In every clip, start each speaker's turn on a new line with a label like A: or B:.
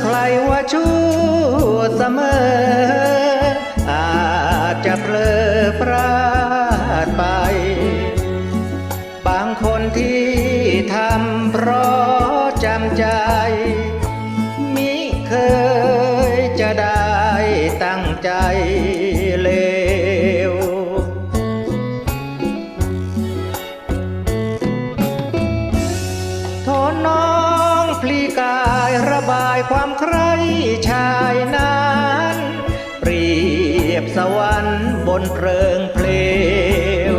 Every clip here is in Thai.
A: ใครว่าชั่วเสมอ อาจจะเพลอพลาดไป บางคนที่ทำเพราะ ชายนั้นเปรียบสวรรค์บนเพลิงเพลว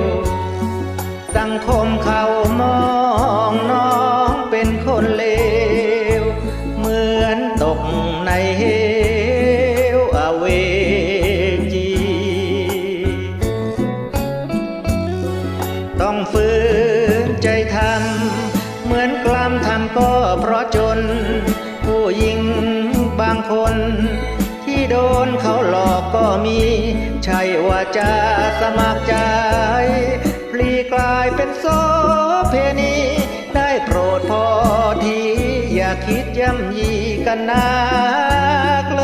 A: สังคมเขามองน้องเป็นคนเลว เหมือนตกในเหวอเวจี ต้องฝืนใจทำเหมือนกล้ำทำก็เพราะจน คน ที่โดนเขาหลอกก็มี ใช่ว่าจะสมัครใจ พลีกลายเป็นโสเพณี ได้โปรดพอที อย่าคิดย่ำยีกันนักเล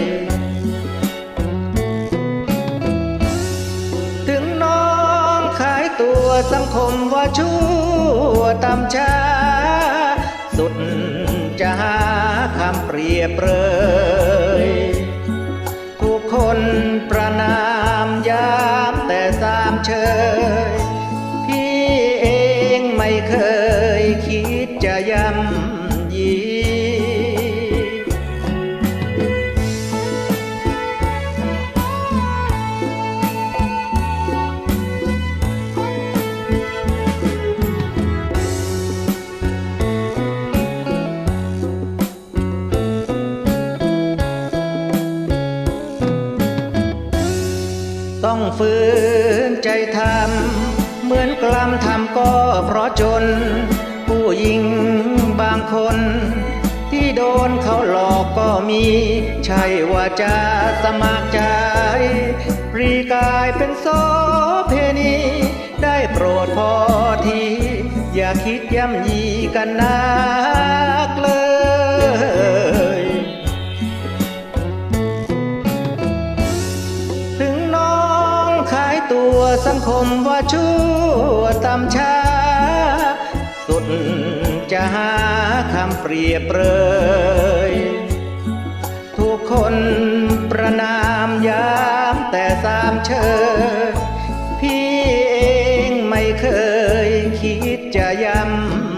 A: ยถึงน้องขายตัวสังคมว่าชั่วตำช้าสุดจะหา ยบเรยทุกคนประนามยามแต่สามเชยพี่เองไม่เคยคิดจะย้ำ ต้องฝืนใจทำเหมือนกล้ำทำก็เพราะจน ผู้หญิงบางคน ที่โดนเขาหลอกก็มี ใช่ว่าจะสมัครใจปรีกายเป็นโสเพณี ได้โปรดพอที อย่าคิดย่ำยีกันนักเลย สังคมว่าชั่วต่ำชาสุดจะหาคำเปรียบเลยทุกคนประนามยามแต่สามเชยพี่เองไม่เคยคิดจะย้ำ